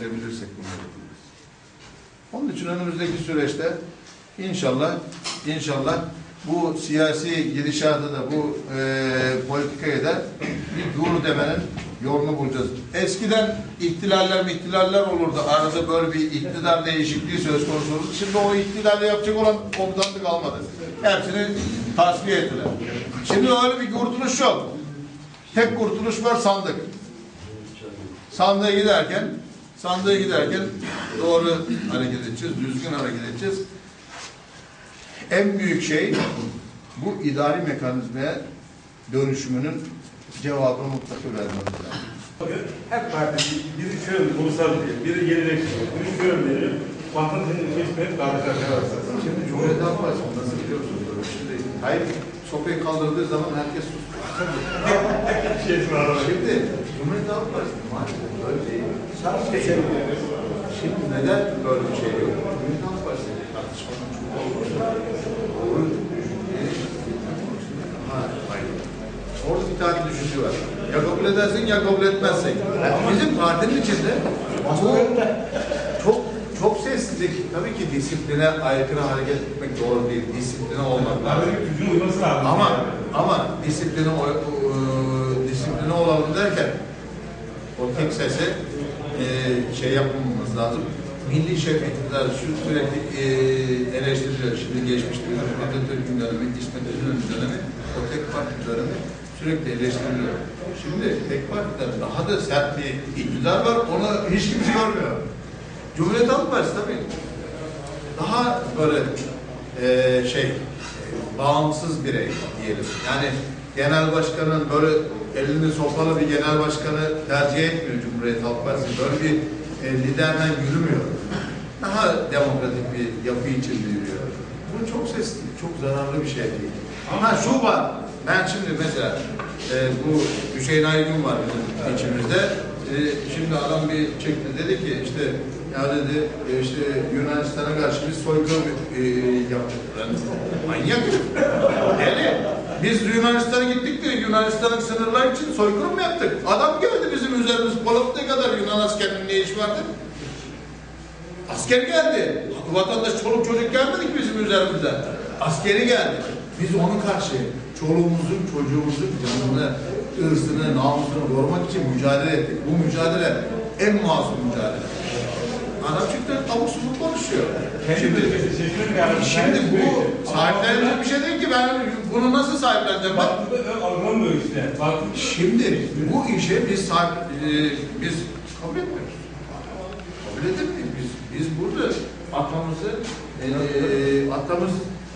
getirebilirsek bunları. Onun için önümüzdeki süreçte inşallah inşallah bu siyasi gidişata da bu e, politikaya da bir dur demenin yolunu bulacağız. Eskiden ihtilaller ihtilaller olurdu. Arada böyle bir iktidar değişikliği söz konusu olurdu. Şimdi o ihtilalle yapacak olan komutanlık almadı. Hepsini tasfiye ettiler. Şimdi öyle bir kurtuluş yok. Tek kurtuluş var sandık. Sandığa giderken sandığa giderken doğru hareket edeceğiz, düzgün hareket edeceğiz. En büyük şey bu idari mekanizmaya dönüşümünün cevabını mutlaka vermek lazım. Hep parti biri şöyle ulusal diyor, biri gelecek diyor, biri şöyle diyor. Vatandaşın geçmeyip karşı karşıya. Şimdi Cumhuriyet Halk Partisi nasıl biliyorsunuz Tayyip sopayı kaldırdığı zaman herkes susuyor. Şey var. Şimdi Cumhuriyet Halk Partisi maalesef böyle değil. Şimdi neden böyle bir şey yok? Cumhuriyet Halk Partisi tartışmanın çok olması. Doğru. Orada bir tane düşünce var. Ya kabul edersin ya kabul etmezsin. Bizim partinin içinde bu çok sessizlik. Tabii ki disipline aykırı hareket etmek doğru değil. Disipline olmak lazım. Abi gücün uyması lazım. Ama ama disipline o, o, disipline olalım derken o tek sesi e, şey yapmamamız lazım. Milli şef iktidar sürekli e, eleştiriliyor. Şimdi geçmişte Atatürk'ün dönemi, İsmet İnönü dönemi, o tek parti dönemi sürekli eleştiriliyor. Şimdi tek partiden daha da sert bir iktidar var. Onu hiç kimse görmüyor. Cumhuriyet Halk Partisi tabii daha böyle e, şey e, bağımsız birey diyelim. Yani genel başkanın böyle elini sopalı bir genel başkanı tercih etmiyor Cumhuriyet Halk Partisi. Böyle bir e, liderden yürümüyor. Daha demokratik bir yapı içinde yürüyor. Bu çok sesli, çok zararlı bir şey değil. Ama şu var, ben şimdi mesela e, bu Hüseyin Aygün var bizim içimizde. E, şimdi adam bir çıktı dedi ki işte ya dedi e, işte Yunanistan'a karşı biz soykırım e, yaptık. Ben, manyak. Deli. Biz Yunanistan'a gittik diye Yunanistan'ın sınırları için soykırım mı yaptık? Adam geldi bizim üzerimiz Polat'ta kadar Yunan askerinin ne işi vardı? Asker geldi. Vatandaş çoluk çocuk gelmedi ki bizim üzerimize. Askeri geldi. Biz onun karşı çoluğumuzun, çocuğumuzun canını, ırzını, namusunu korumak için mücadele ettik. Bu mücadele en masum mücadele. Adam çıktı tavuk sulu konuşuyor. Şimdi, şimdi bu sahiplenecek bir şey değil ki ben bunu nasıl sahipleneceğim? Bak algılamıyor işte. Bak Şimdi bu işe biz sahip, e, biz kabul etmiyoruz. Kabul edemeyiz. Biz, biz burada atamızı, e, atamız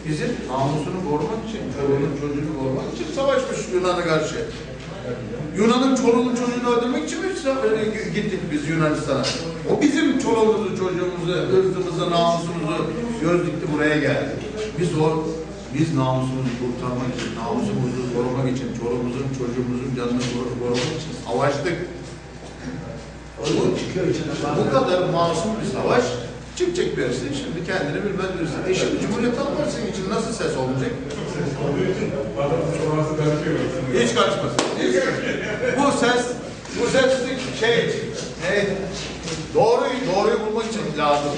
bizim namusunu korumak için, çoluğunun çocuğunu korumak için savaşmış Yunan'a karşı. Yunan'ın çoluğunu çocuğunu öldürmek için mi e, gittik biz Yunanistan'a? O bizim çoluğumuzu, çocuğumuzu, ırzımızı, namusumuzu göz dikti buraya geldi. Biz o biz namusumuzu kurtarmak için, namusumuzu korumak için, çoluğumuzun, çocuğumuzun canını koru- korumak için savaştık. Bu kadar masum bir savaş çıkacak birisi şimdi kendini bilmez birisi. E şimdi Cumhuriyet Halk Partisi'nin için nasıl ses karışıyor. Hiç karışmasın. Hiç bu ses, bu seslik şey ne? Doğruyu, doğruyu bulmak için lazım.